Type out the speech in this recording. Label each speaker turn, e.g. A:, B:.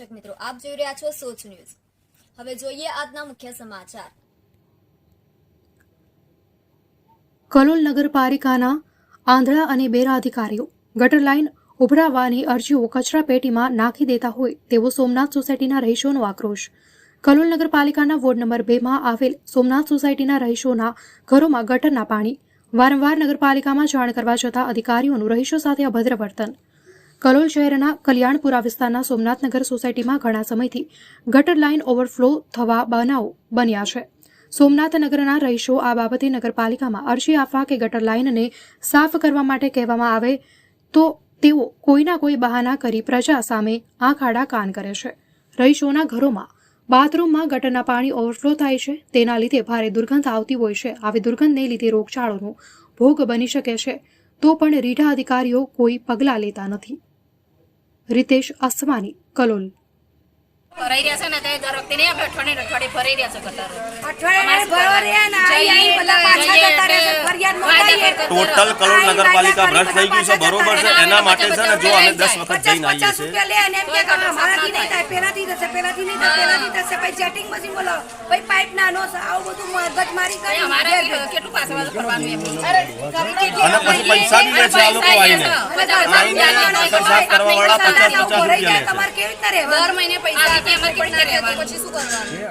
A: દર્શક મિત્રો, આપ જોઈ રહ્યા છો સોચ ન્યૂઝ. હવે જોઈએ આજના મુખ્ય સમાચાર.
B: કલોલ નગરપાલિકાના આંધળા અને બેરા અધિકારીઓ ગટર લાઇન ઉભરાવવાની અરજીઓ કચરા પેટીમાં નાખી દેતા હોય તેવો સોમનાથ સોસાયટીના રહીશોનો આક્રોશ. કલોલ નગરપાલિકાના વોર્ડ નંબર બેમાં આવેલ સોમનાથ સોસાયટીના રહીશોના ઘરોમાં ગટરના પાણી વારંવાર નગરપાલિકામાં જાણ કરવા જતા અધિકારીઓનું રહીશો સાથે અભદ્ર વર્તન કલોલ શહેરના કલ્યાણપુરા વિસ્તારના સોમનાથનગર સોસાયટીમાં ઘણા સમયથી ગટર લાઇન ઓવરફ્લો થવા બનાવો બન્યા છે. સોમનાથ નગરના રહીશો આ બાબતે નગરપાલિકામાં અરજી આપવા કે ગટર લાઇનને સાફ કરવા માટે કહેવામાં આવે તો તેઓ કોઈના કોઈ બહાના કરી પ્રજા સામે આંખ આડા કાન કરે છે. રહીશોના ઘરોમાં બાથરૂમમાં ગટરના પાણી ઓવરફ્લો થાય છે. તેના લીધે ભારે દુર્ગંધ આવતી હોય છે. આવી દુર્ગંધને લીધે રોગચાળોનો ભોગ બની શકે છે. તો પણ રીઢા અધિકારીઓ કોઈ પગલાં લેતા નથી. રીતેશ અસવાની કલોલ.
C: ભરાઈ રહ્યા છે ને તે દર વખતે નહીં આપણે અઠવાડિયે ભરાઈ રહ્યા છે.
D: ટોટલ નગરપાલિકા ભ્રષ્ટ થઈ ગયું છે બરોબર છે એના માટે છે ને જો અમે દસ વખત જઈને આવીએ છીએ.
E: થશે પેલાથી નહીં થાય પેલાથી થશે. પછી જેટિંગ મશીન બોલાવો પછી પાઇપ નાનો છે આવું બધું મગજ મારી કરી
C: અમારે કેટલું પાછળ પાછળ કરવાનું એમ?
D: અને પછી પૈસા બી લે છે આ લોકો આવીને સાફ કરવા વાળા પચાસ પચાસ રૂપિયા લે
E: તમારે કેવી રીતે રહેવા
C: દર મહિને પૈસા આપે અમારે રીતે રહેવા પછી શું કરવાનું?